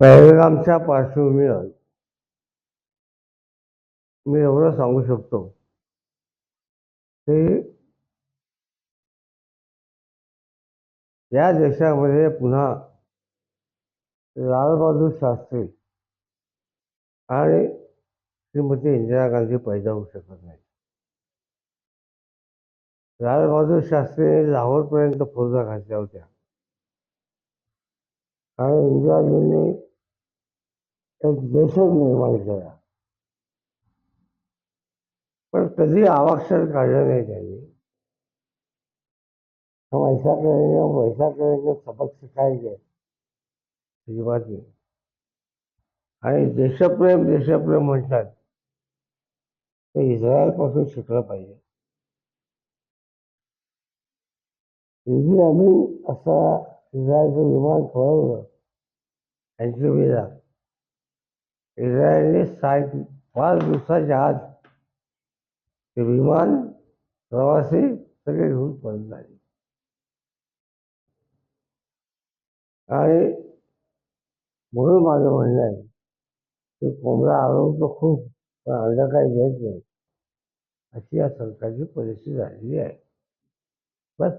पॅरेग्रामच्या पार्श्वभूमीवर मी एवढं सांगू शकतो की या देशामध्ये पुन्हा लालबहादूर शास्त्री आणि श्रीमती इंदिरा गांधी पैदा होऊ शकत नाही लालबहादूर शास्त्री लाहोरपर्यंत फौजा घातल्या होत्या. आणि इंदिराजींनी एक देशच निर्माण केला. पण कधी आवाक्षर काढलं नाही त्यांनी. हम ऐसा करेंगे हम वैसा करेंगे सबक सिखाएंगे अजिबात नाही आणि देशप्रेम देशप्रेम म्हणतात. ते इस्रायलपासून शिकलं पाहिजे. आम्ही असा इस्रायलचं विमान पळवलं. अँटिवेला इस्रायलने सात पाच दिवसाच्या आज ते विमान प्रवासी सगळे घेऊन पळून झाले आणि म्हणून माझं म्हणणं आहे की कोंबडा आरोग्य खूप पण अंडा काही देत नाही. अशी या सरकारची परिस्थिती झालेली आहे. बस